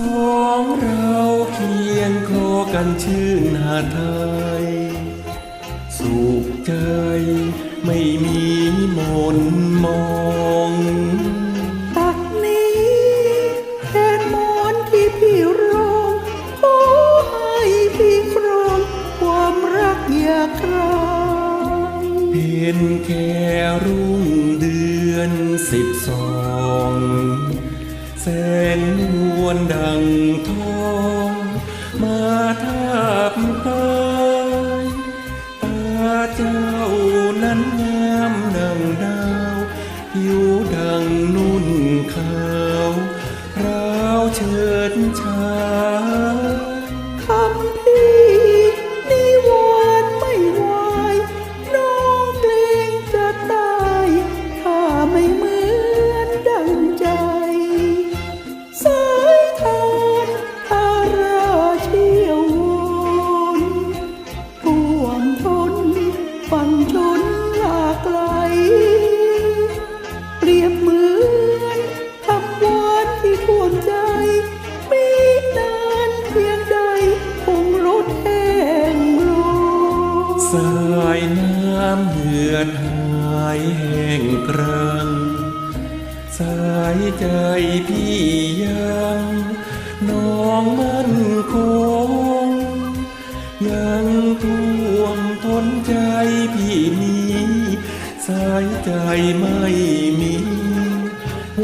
สองเราเคียงคอกันชื่นหาไทย สุขใจไม่มีมนมองตักนี้แทนมอนที่พี่ร้องขอให้พี่ครองความรักอย่าครายเป็นแค่รุ่งเดือนสิบสอง แสงนวลดังทองมาทาบกายตาจ้า สายน้ำเหือดหายแห้งกรัง สายใจพี่ยังน้องมันคง ยังท่วมทนใจพี่นี้ สายใจไม่มี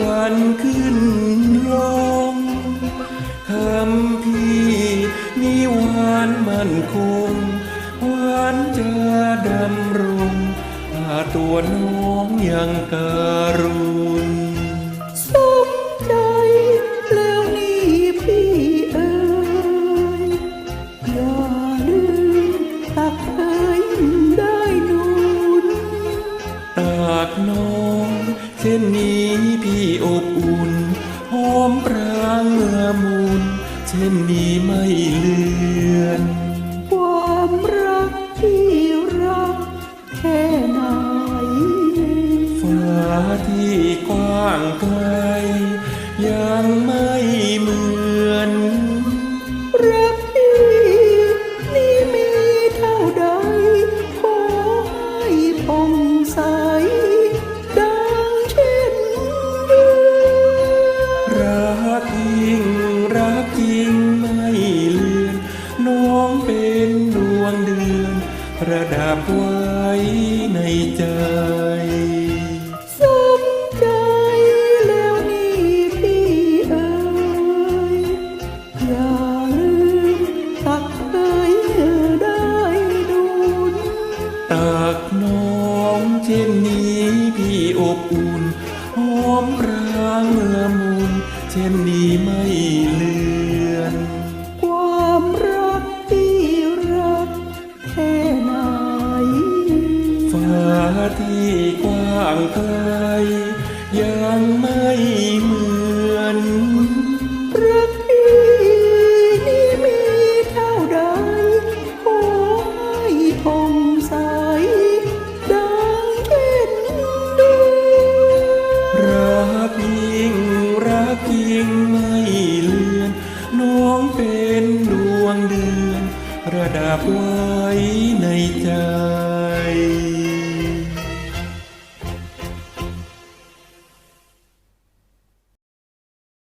วันขึ้นลง ตัวน้องยังการุณสมใจแล้วนี่พี่เอ๋ยอย่าลืมตักเอ๋ยได้นุนตากน้องเช่นนี้พี่อบอุ่นหอมปรางเมื่อมูลเช่นนี้ไม่เลือน ความรักที่รัก ค่ไหนฟ้าที่กว้างไกลยังไม่เหมือนรักที่นี่มีเท่าใดขอให้ผ่องใสดังเช่นเดือนรักยิ่งรักจริงไม่เลือนน้องเป็นดวงเดือน ระดับไว้ในใจสมใจแล้วนี่พี่เอ๋ยอย่าลืมตักเอ๋ยได้ดุลตากน้องเช่นนี้พี่อบอุ่นหอมรางเมื่อมูลเช่นนี้ไม่เลือ ไกลยังไม่เหมือนรักที่นี่มีเท่าใดขอให้ผ่องใสดังเช่นเดือนรักยิ่งรักยิ่งไม่เลือน น้องเป็นดวงเดือน ระดับไว้ในใจ